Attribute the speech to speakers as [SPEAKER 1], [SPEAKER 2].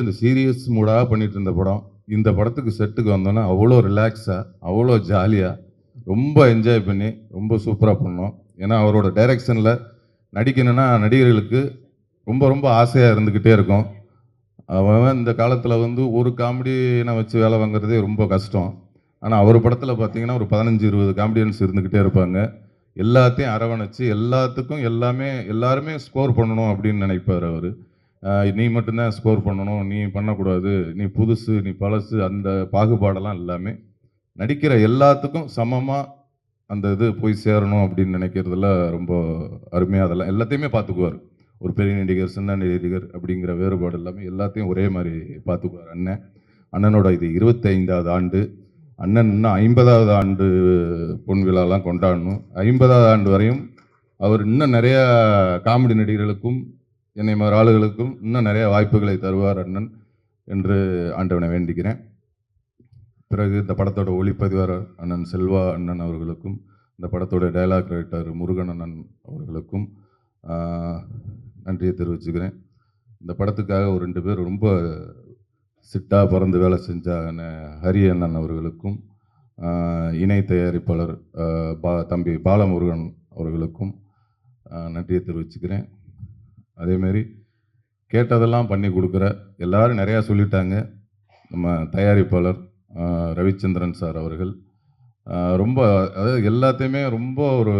[SPEAKER 1] இந்த சீரியஸ் மூடாக பண்ணிட்டு இருந்த படம் இந்த படத்துக்கு செட்டுக்கு வந்தோன்னா அவ்வளோ ரிலாக்ஸாக அவ்வளோ ஜாலியாக ரொம்ப என்ஜாய் பண்ணி ரொம்ப சூப்பராக பண்ணோம். ஏன்னா அவரோட டைரக்ஷனில் நடிக்கணும்னா நடிகர்களுக்கு ரொம்ப ரொம்ப ஆசையாக இருந்துக்கிட்டே இருக்கும். அவன் இந்த காலத்தில் வந்து ஒரு காமெடியை வச்சு வேலை வாங்குறதே ரொம்ப கஷ்டம். ஆனால் அவர் படத்தில் பார்த்தீங்கன்னா ஒரு பதினஞ்சு இருபது காமெடியன்ஸ் இருந்துக்கிட்டே இருப்பாங்க. எல்லாத்தையும் அரவணைச்சு எல்லாத்துக்கும் எல்லாமே எல்லாருமே ஸ்கோர் பண்ணணும் அப்படின்னு நினைப்பார் அவர். நீ மட்டும்தான் ஸ்கோர் பண்ணணும் நீ பண்ணக்கூடாது நீ புதுசு நீ பழசு அந்த பாகுபாடெல்லாம் எல்லாமே நடிக்கிற எல்லாத்துக்கும் சமமாக அந்த இது போய் சேரணும் அப்படின்னு நினைக்கிறதுல ரொம்ப அருமையாக அதெல்லாம் எல்லாத்தையுமே பார்த்துக்குவார் ஒரு பெரிய நடிகர் சின்ன நடிகர் அப்படிங்கிற வேறுபாடு எல்லாமே எல்லாத்தையும் ஒரே மாதிரி பார்த்துக்குவார் அண்ணன். அண்ணனோட இது இருபத்தைந்தாவது ஆண்டு அண்ணன் இன்னும் ஐம்பதாவது ஆண்டு பொன் விழாலாம் கொண்டாடணும். ஐம்பதாவது ஆண்டு வரையும் அவர் இன்னும் நிறையா காமெடி நடிகர்களுக்கும் என்னை மாதிரி ஆளுகளுக்கும் இன்னும் நிறைய வாய்ப்புகளை தருவார் அண்ணன் என்று ஆண்டவனை வேண்டிக்கிறேன். பிறகு இந்த படத்தோட ஒளிப்பதிவாளர் அண்ணன் செல்வா அண்ணன் அவர்களுக்கும் இந்த படத்தோட டைலாக் ரைட்டர் முருகன் அண்ணன் அவர்களுக்கும் நன்றியை தெரிவிச்சுக்கிறேன். இந்த படத்துக்காக ஒரு ரெண்டு பேர் ரொம்ப சிட்டா பறந்து வேலை செஞ்ச ஹரி அண்ணன் அவர்களுக்கும் இணை தயாரிப்பாளர் பா தம்பி பாலமுருகன் அவர்களுக்கும் நன்றியை தெரிவிச்சுக்கிறேன். அதேமாரி கேட்டதெல்லாம் பண்ணி கொடுக்குற எல்லாரும் நிறையா சொல்லிட்டாங்க. நம்ம தயாரிப்பாளர் ரவிச்சந்திரன் சார் அவர்கள். ரொம்ப அதாவது எல்லாத்தையுமே ரொம்ப ஒரு